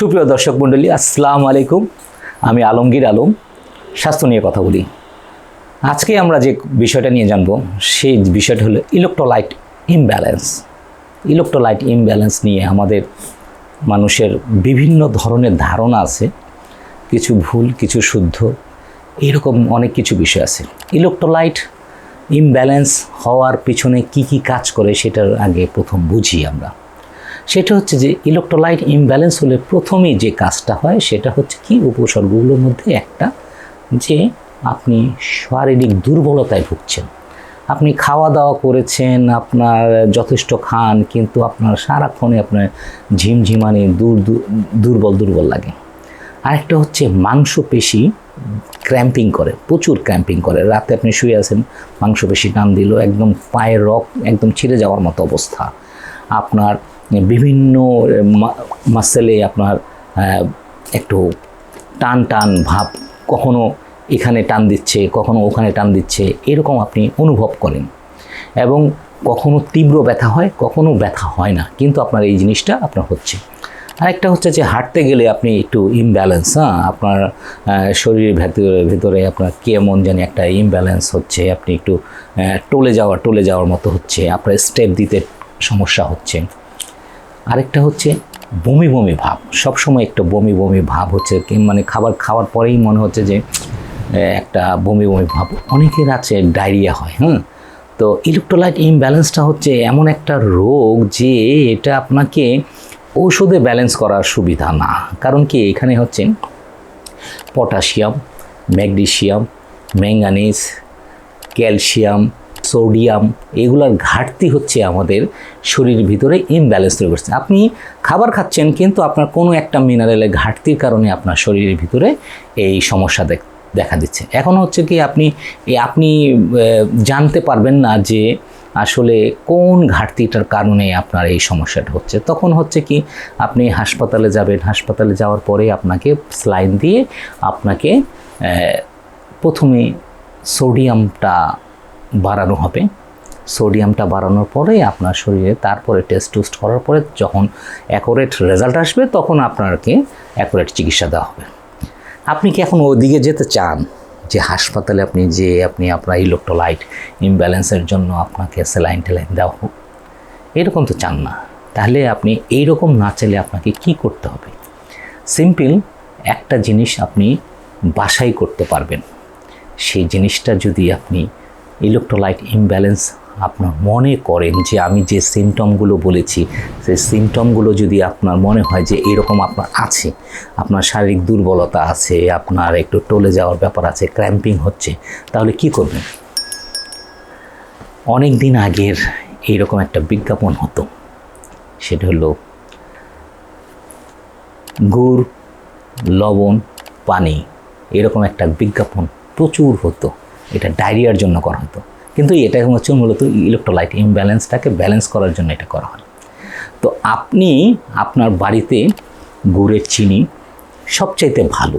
সুপ্রিয় দর্শক মণ্ডলী, আসসালামু আলাইকুম। আমি আলমগীর আলম, স্বাস্থ্য নিয়ে কথা বলি। আজকে আমরা যে বিষয়টা নিয়ে জানব, সেই বিষয়টা হলো ইলেকট্রোলাইট ইমব্যালেন্স ইলেকট্রোলাইট ইমব্যালেন্স নিয়ে আমাদের মানুষের বিভিন্ন ধরনের ধারণা আছে। কিছু ভুল, কিছু শুদ্ধ, এরকম অনেক কিছু বিষয় আছে। ইলেকট্রোলাইট ইমব্যালেন্স হওয়ার পিছনে কি কি কাজ করে, সেটার আগে প্রথম বুঝি আমরা। সেটা হচ্ছে যে ইলেকট্রোলাইট ইমব্যালেন্স হলে প্রথমেই যে কাজটা হয় সেটা হচ্ছে কি? উপসর্গগুলোর মধ্যে একটা যে আপনি শারীরিক দুর্বলতায় ভুগছেন। আপনি খাওয়া দাওয়া করেছেন, আপনার যথেষ্ট খান, কিন্তু আপনার সারাক্ষণে আপনার ঝিমঝিমানি, দূর দূর- দুর্বল দুর্বল লাগে। আরেকটা হচ্ছে মাংসপেশি ক্র্যাম্পিং করে, প্রচুর ক্র্যাম্পিং করে। রাতে আপনি শুয়ে আছেন, মাংসপেশি টান দিল, একদম পায়ের রক একদম ছিঁড়ে যাওয়ার মতো অবস্থা। আপনার বিভিন্ন মাসেলে আপনার একটু টান টান ভাব কখনো এখানে টান দিচ্ছে, কখনো ওখানে টান দিচ্ছে, এরকম আপনি অনুভব করেন। এবং কখনো তীব্র ব্যথা হয়, কখনো ব্যথা হয় না, কিন্তু আপনার এই জিনিসটা আপনার হচ্ছে। আরেকটা হচ্ছে যে হাঁটতে গেলে আপনি একটু ইমব্যালেন্স হ্যাঁ? আপনার শরীরের ভেতরে ভেতরে আপনার কেমন জানি একটা ইমব্যালেন্স হচ্ছে, আপনি একটু টলে যাওয়া, টলে যাওয়ার মতো হচ্ছে, আপনার স্টেপ দিতে সমস্যা হচ্ছে। আরেকটা হচ্ছে বমি বমি ভাব। সব সময় একটা বমি বমি ভাব হচ্ছে মানে খাবার খাওয়ার পরেই মনে হচ্ছে যে একটা বমি বমি ভাব। অনেকের আছে ডায়রিয়া হয় হ্যাঁ তো ইলেকট্রোলাইট ইমব্যালেন্সটা হচ্ছে এমন একটা রোগ যে এটা আপনাকে ঔষধে ব্যালেন্স করার সুবিধা না। কারণ কি? এখানে হচ্ছে potassium magnesium manganese, calcium sodium, এগুলার ঘাটতি হচ্ছে আমাদের শরীরের ভিতরে ইমব্যালেন্স তৈরি করছে। আপনি খাবার খাচ্ছেন কিন্তু আপনার কোনো একটা মিনারেলের ঘাটতির কারণে আপনার শরীরের ভিতরে এই সমস্যা দেখ- দেখা দিচ্ছে। এখন হচ্ছে কি আপনি আপনি জানতে পারবেন না যে আসলে কোন ঘাটতিটার কারণে আপনার এই সমস্যাটা হচ্ছে। তখন হচ্ছে কি আপনি হাসপাতালে যাবেন, হাসপাতালে যাওয়ার পরে আপনাকে স্লাইন দিয়ে আপনাকে প্রথমে সোডিয়ামটা বাড়ানো হবে। সোডিয়ামটা বাড়ানোর পরে আপনার শরীরে তারপরে টেস্ট টুস্ট করার পরে যখন অ্যাকোরেট রেজাল্ট আসবে, তখন আপনাকে অ্যাকোরেট চিকিৎসা দেওয়া হবে। আপনি কি এখন ওদিকে যেতে চান? যে হাসপাতালে আপনি যে আপনি আপনার ইলেকট্রোলাইট ইমব্যালেন্সের জন্য আপনাকে স্যালাইন টেলাইন দেওয়া হোক, এরকম তো চান না। তাহলে আপনি এইরকম না চাইলে আপনাকে কি করতে হবে? সিম্পল একটা জিনিস আপনি বাসাই করতে পারবেন। সেই জিনিসটা যদি আপনি ইলেকট্রোলাইট ইমব্যালেন্স আপনার মনে করেন যে আমি যে সিমটমগুলো বলেছি, সেই সিমটমগুলো যদি আপনার মনে হয় যে এরকম আপনার আছে, আপনার শারীরিক দুর্বলতা আছে, আপনার একটু টলে যাওয়ার ব্যাপার আছে ক্র্যাম্পিং হচ্ছে, তাহলে কি করবেন? অনেক দিন আগের এইরকম একটা বিজ্ঞাপন হতো, সেটা হলো গুড়, লবণ, পানি, এরকম একটা বিজ্ঞাপন প্রচুর হতো। এটা ডায়রিয়ার জন্য করা হতো। কিন্তু এটা হচ্ছে মূলত ইলেকট্রোলাইট ইমব্যালেন্সটাকে ব্যালেন্স করার জন্য এটা করা হয়। তো আপনি আপনার বাড়িতে গুড়ের চিনি সবচাইতে ভালো,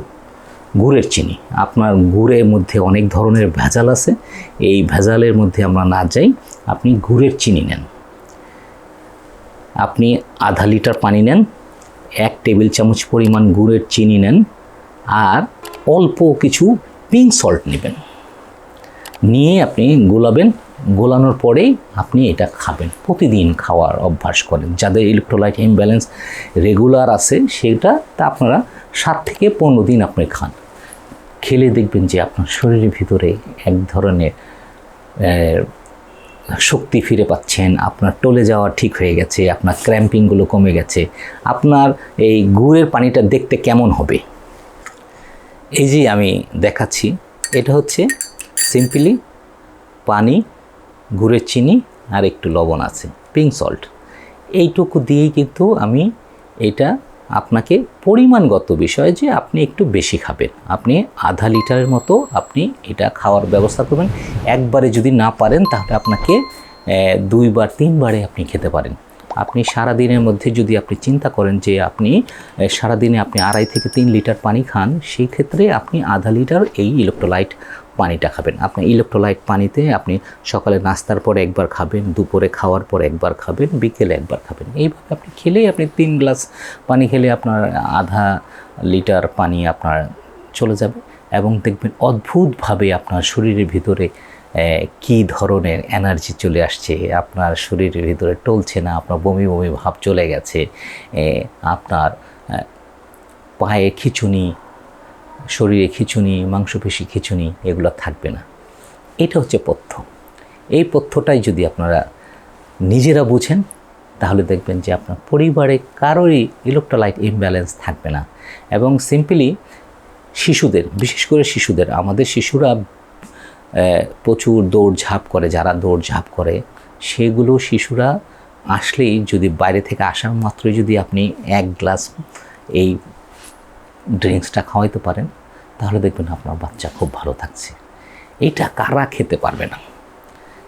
গুড়ের চিনি। আপনার গুড়ের মধ্যে অনেক ধরনের ভেজাল আছে, এই ভেজালের মধ্যে আমরা না যাই, আপনি গুড়ের চিনি নেন। আপনি আধা লিটার পানি নেন, এক টেবিল চামচ পরিমাণ গুড়ের চিনি নেন, আর অল্প কিছু পিঙ্ক সল্ট নেবেন। নিয়ে আপনি গোলাবেন। গোলানোর পরেই আপনি এটা খাবেন। প্রতিদিন খাওয়ার অভ্যাস করেন। যাদের ইলেকট্রোলাইট ইমব্যালেন্স রেগুলার আছে, সেটা তা আপনারা সাত থেকে পনেরো দিন আপনি খান। খেলে দেখবেন যে আপনার শরীরের ভিতরে এক ধরনের শক্তি ফিরে পাচ্ছেন। আপনার টলে যাওয়া ঠিক হয়ে গেছে, আপনার ক্র্যাম্পিংগুলো কমে গেছে। আপনার এই গুড়ের পানিটা দেখতে কেমন হবে? এই যে আমি দেখাচ্ছি, এটা হচ্ছে সিম্পলি পানি, গুড়ের চিনি আর একটু লবণ আছে পিঙ্ক সল্ট এইটুকু দিয়েই কিন্তু আমি এটা আপনাকে পরিমাণগত বিষয় যে আপনি একটু বেশি খাবেন। আপনি আধা লিটারের মতো আপনি এটা খাওয়ার ব্যবস্থা করবেন। একবারে যদি না পারেন তাহলে আপনাকে দুইবার, তিনবারে আপনি খেতে পারেন। আপনি সারা দিনের মধ্যে যদি আপনি চিন্তা করেন যে আপনি আহ, সারাদিনে আপনি আড়াই থেকে তিন লিটার পানি খান সেই ক্ষেত্রে আপনি আধা লিটার এই ইলেকট্রোলাইট পানিটা খাবেন। আপনি ইলেকট্রোলাইট পানিতে আপনি সকালে নাস্তার পরে একবার খাবেন দুপুরে খাওয়ার পর একবার খাবেন বিকেলে একবার খাবেন। এইভাবে আপনি খেলেই আপনি তিন গ্লাস পানি খেলে আপনার আধা লিটার পানি আপনার চলে যাবে এবং দেখবেন অদ্ভুতভাবে আপনার শরীরের ভিতরে কী ধরনের এনার্জি চলে আসছে? আপনার শরীরের ভিতরে টলছে না? আপনার বমি বমি ভাব চলে গেছে? আপনার পায়ে খিচুনি, শরীরে খিচুনি, মাংসপেশি খিচুনি, এগুলো থাকবে না। এটা হচ্ছে পথ্য। এই পথ্যটাই যদি আপনারা নিজেরা বুঝেন, তাহলে দেখবেন যে আপনার পরিবারে কারোরই ইলেকট্রোলাইট ইমব্যালেন্স থাকবে না। এবং সিম্পলি শিশুদের, বিশেষ করে শিশুদের, আমাদের শিশুরা প্রচুর দৌড়ঝাঁপ করে, যারা দৌড়ঝাঁপ করে, সেগুলো শিশুরা আসলেই যদি বাইরে থেকে আসার মাত্রই যদি আপনি এক গ্লাস এই ড্রিঙ্কসটা খাওয়াইতে পারেন, তাহলে দেখবেন আপনার বাচ্চা খুব ভালো থাকছে। এটা কারা খেতে পারবে না?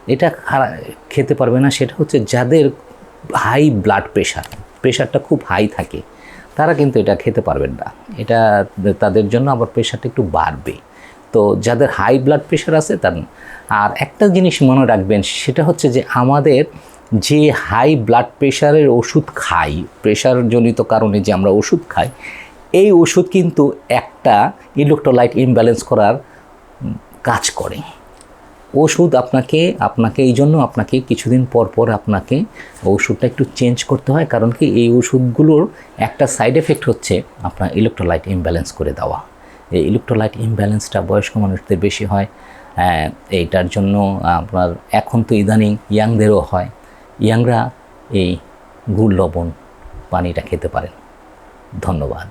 এটা কারা- খেতে পারবে না সেটা হচ্ছে যাদের হাই ব্লাড প্রেশার প্রেশারটা খুব হাই থাকে, তারা কিন্তু এটা খেতে পারবেন না। এটা তাদের জন্য আবার প্রেশারটা একটু বাড়বে। তো যাদের হাই ব্লাড প্রেশার আছে তার আর একটা জিনিস মনে রাখবেন, সেটা হচ্ছে যে আমাদের যে হাই ব্লাড প্রেশারের ওষুধ খাই প্রেশারজনিত কারণে যে আমরা ওষুধ খাই, এই ওষুধ কিন্তু একটা ইলেকট্রোলাইট ইমব্যালেন্স করার কাজ করে। ওষুধ আপনাকে আপনাকে এই জন্য আপনাকে কিছুদিন পর পর আপনাকে ওষুধটা একটু চেঞ্জ করতে হয়, কারণ কি এই ওষুধগুলোর একটা সাইড এফেক্ট হচ্ছে আপনার ইলেকট্রোলাইট ইমব্যালেন্স করে দেওয়া। এই ইলেকট্রোলাইট ইমব্যালেন্সটা বয়স্ক মানুষদের বেশি হয় হ্যাঁ, এইটার জন্য আপনার এখন তো ইদানিং ইয়াংদেরও হয়। ইয়াংরা এই গুড় লবণ পানিটা খেতে পারেন। ধন্যবাদ।